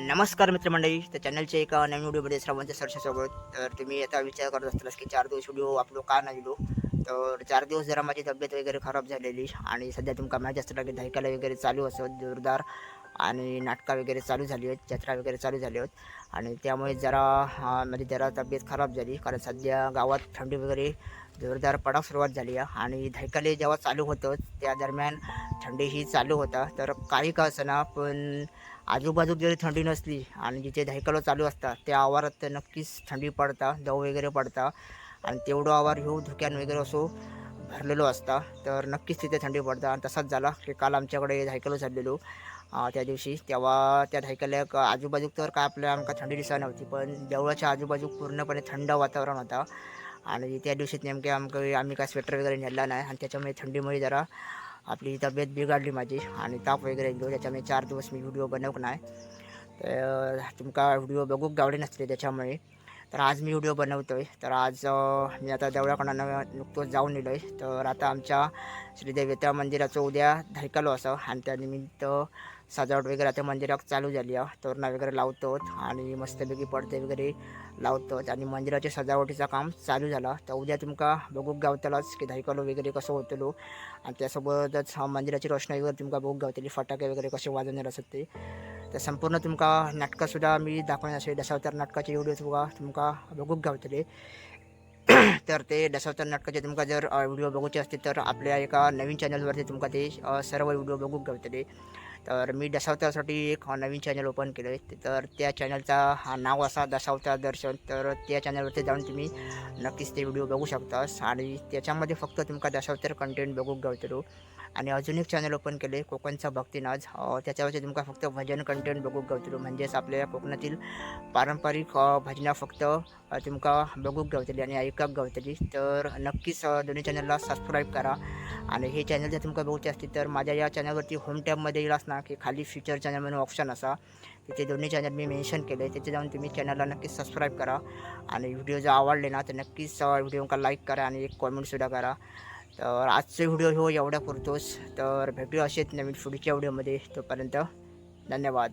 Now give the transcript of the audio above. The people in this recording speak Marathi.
नमस्कार मित्रमंडळी तर चॅनलच्या एका नवीन व्हिडिओमध्ये सर्वांचं सरशासोबत तर तुम्ही आता विचार करत असताल की चार दिवस व्हिडिओ आपलो का नाही व्हिडिओ? तर चार दिवस जरा माझी तब्येत वगैरे खराब झालेली आणि सध्या तुमका मॅच जास्त की ऐकायला वगैरे चालू असत जोरदार आणि नाटकं वगैरे चालू झाली आहेत जत्रा वगैरे चालू झाली आहेत. आणि त्यामुळे जरा म्हणजे जरा तब्येत खराब झाली. कारण सध्या गावात थंडी वगैरे जोरदार पडा सुरुवात झाली आहे. आणि धायकाले जेव्हा चालू होतं त्या दरम्यान थंडी ही चालू होता. तर काही का असना पण आजूबाजू जरी थंडी नसली आणि जिथे धायकालो चालू असतात त्या आवारात नक्कीच थंडी पडता दव वगैरे पडता. आणि तेवढं आवार ह्यो धुक्यान वगैरे असो भरलेलो असता. तर नक्कीच तिथे थंडी पडता. आणि तसाच झाला की काल आमच्याकडे धायकालो चाललेलो त्या दिवशी तेव्हा त्या धायकाल्याक आजूबाजूक तर काय आपल्या आमका थंडी दिसा नव्हती. पण देवळाच्या आजूबाजूक पूर्णपणे थंड वातावरण होता. आणि त्या दिवशी नेमके आमक आम्ही काय स्वेटर वगैरे नेला नाही. आणि त्याच्यामुळे थंडीमुळे जरा आपली तब्येत बिघडली माझी आणि ताप वगैरे येतो. त्याच्यामुळे चार दिवस मी व्हिडिओ बनवक नाही. तर तुमका व्हिडिओ बघूक गावडे नसले त्याच्यामुळे. तर आज मी व्हिडिओ बनवतो आहे तर आज मी आता देवळाकडनं नुकतोच जाऊन नेलो आहे तर आता आमच्या श्रीदेवीच्या मंदिराचं उद्या धायकालो असं. आणि त्यानिमित्त सजावट वगैरे आता मंदिरात चालू झाली आहे. तोरणा वगैरे लावतो आणि मस्तपैकी पडदे वगैरे लावतो आणि मंदिराच्या सजावटीचं काम चालू झालं तर उद्या तुमका बघूक गावतलाच की धायकलो वगैरे कसं होतलो. आणि त्यासोबतच मंदिराची रोषणाई वगैरे तुमका बघूक गावतली फटाके वगैरे कसे वाजवणार असत ते. तर संपूर्ण तुमका नाटकंसुद्धा मी दाखवणार असेल दशावतार नाटकाचे व्हिडिओ तुमका तुमका बघूक गावतले. तर ते दशावतार नाटकाचे तुमका जर व्हिडिओ बघूचे असतील तर आपल्या एका नवीन चॅनलवरती तुमका ते सर्व व्हिडिओ बघूक गावतले. तर मी दशावतारसाठी एक नवीन चॅनल ओपन केलं आहे तर त्या चॅनलचा हा नाव असा दशावतार दर्शन. तर त्या चॅनलवरती जाऊन तुम्ही नक्कीच ते व्हिडिओ बघू शकता आणि त्याच्यामध्ये फक्त तुमका दशावतार कंटेंट बघूक गावतलो. आणि अजून एक चॅनल ओपन केले कोकणचा भक्तीनाज त्याच्यावरती तुमका फक्त भजन कंटेंट बघूक गावतलो. म्हणजेच आपल्या कोकणातील पारंपरिक भजनां भजना फक्त तुमका बघूक गावतली आणि ऐकाक गावतली. तर नक्कीच दोन्ही चॅनलला सबस्क्राईब करा. आणि हे चॅनल जर तुमका बघूचे असतील तर माझ्या या चॅनलवरती होम टॅबमध्ये येईल ना की खाली फ्युचर चॅनल म्हणून ऑप्शन असा. तिथे दोन्ही चॅनल मी मेन्शन केले. तिथे जाऊन तुम्ही चॅनलला नक्कीच सबस्क्राईब करा. आणि व्हिडिओ जर आवडले ना तर नक्कीच व्हिडिओ लाईक करा आणि एक कॉमेंटसुद्धा करा. तर आजचे व्हिडिओ हो एवढ्या पुरतोच. तर भेटू असेच नवीन पुढच्या व्हिडिओमध्ये तोपर्यंत धन्यवाद.